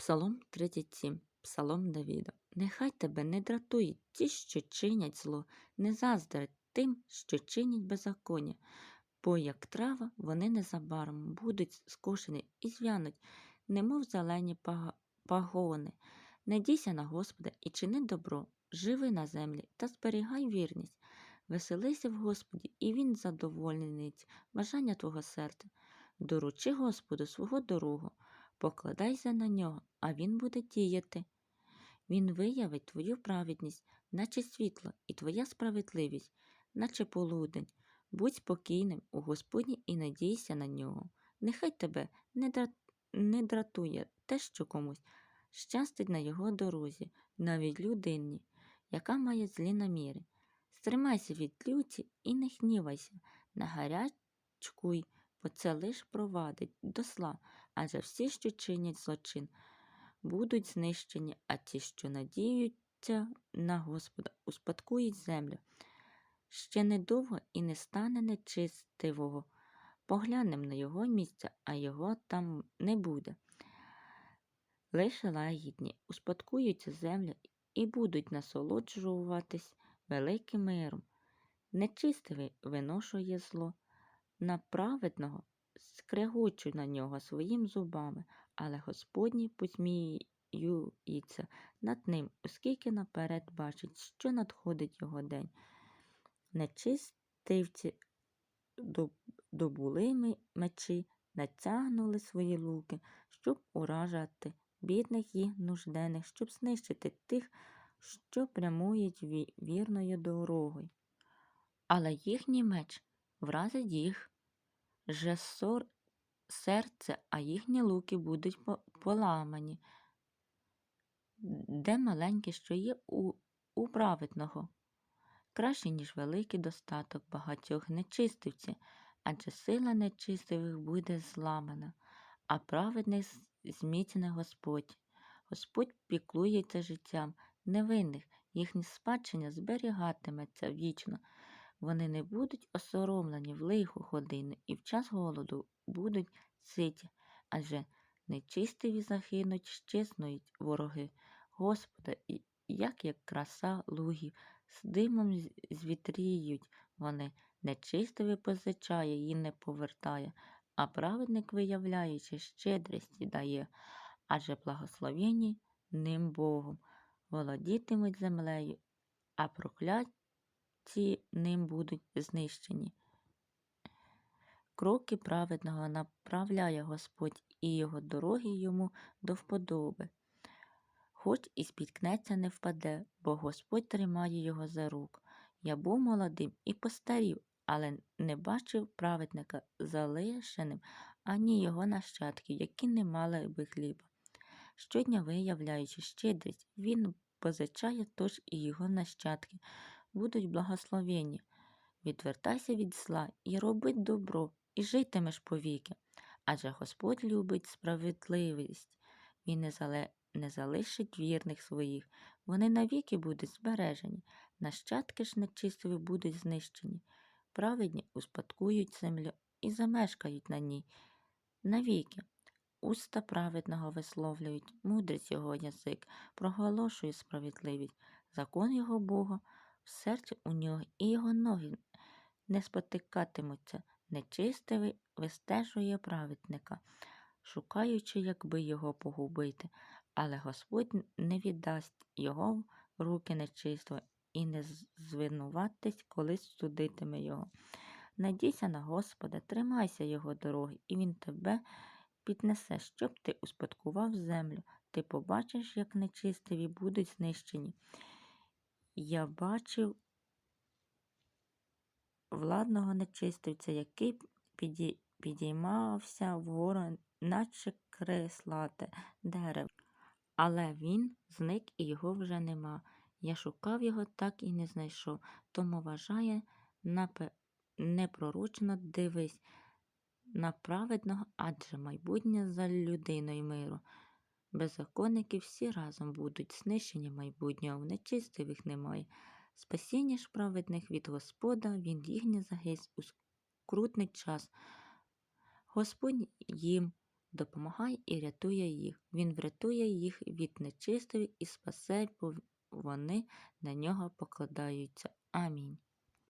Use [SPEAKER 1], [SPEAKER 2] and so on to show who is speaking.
[SPEAKER 1] Псалом 37, Псалом Давіда. Нехай тебе не дратують ті, що чинять зло, не заздрять тим, що чинять беззаконня, бо як трава вони незабаром будуть скошені і зв'януть, немов зелені пагони. Надійся на Господа і чини добро, живи на землі та зберігай вірність. Веселися в Господі, і Він задовольнить бажання твого серця. Доручи Господу свого дорогу, покладайся на нього, а він буде діяти. Він виявить твою праведність, наче світло, і твоя справедливість, наче полудень. Будь спокійним у Господні і надійся на нього. Нехай тебе не, дра... не дратує те, що комусь щастить на його дорозі, навіть людині, яка має злі наміри. Стримайся від люті і не гнівайся, не гарячкуй, бо це лиш провадить до зла, адже всі, що чинять злочин, будуть знищені, а ті, що надіються на Господа, успадкують землю. Ще недовго і не стане нечистивого. Поглянем на його місце, а його там не буде. Лише лагідні успадкують землю і будуть насолоджуватись великим миром. Нечистивий виношує зло, на праведного скрегочуть на нього своїм зубами, але Господній посміюється над ним, оскільки наперед бачить, що надходить його день. Нечистивці добули мечі, натягнули свої луки, щоб уражати бідних і нужденних, щоб знищити тих, що прямують вірною дорогою. Але їхній меч вразить їх же сор серце, а їхні луки будуть поламані. Де маленьке, що є у, у праведного, краще, ніж великий достаток багатьох нечистивців, адже сила нечистивих буде зламана, а праведних з- зміцне Господь. Господь піклується життям невинних, їхнє спадщення зберігатиметься вічно. Вони не будуть осоромлені в лиху годину і в час голоду будуть ситі, адже нечистиві загинуть, щезнуть вороги Господа, і як як краса лугів, з димом звітріють вони, нечистивий позичає і не повертає, а праведник, виявляючи щедрості дає, адже благословені ним Богом, володітимуть землею, а прокляті ним будуть знищені. Кроки праведного направляє Господь, і його дороги йому до вподоби. Хоч і спіткнеться, не впаде, бо Господь тримає його за рук. Я був молодим і постарів, але не бачив праведника залишеним, ані його нащадків, які не мали би хліба. Щодня виявляючи щедрість, він позичає, тож і його нащадки будуть благословені. Відвертайся від зла і роби добро, і житимеш повіки. Адже Господь любить справедливість, Він не, зале... не залишить вірних своїх, вони навіки будуть збережені, нащадки ж нечистиві будуть знищені. Праведні успадкують землю і замешкають на ній навіки. Уста праведного висловлюють, мудрість його язик, проголошує справедливість, закон його Бога, в у нього і його ноги не спотикатимуться. Нечистивий вистежує праведника, шукаючи, якби його погубити, але Господь не віддасть його руки нечистого і не звинуватись, колись судитиме його. Надійся на Господа, тримайся його дороги, і він тебе піднесе, щоб ти успадкував землю. Ти побачиш, як нечистиві будуть знищені. Я бачив владного нечистивця, який піді... підіймався вгору, наче креслате дерево. Але він зник і його вже нема. Я шукав його, так і не знайшов. Тому вважає напе... непророчно дивись на праведного, адже майбутнє за людиною миру. Беззаконники всі разом будуть знищені майбутнього, в нечистивих немає. Спасіння ж праведних від Господа, він їхнє загисть у скрутний час. Господь їм допомагає і рятує їх. Він врятує їх від нечистої і спасе, бо вони на нього покладаються. Амінь.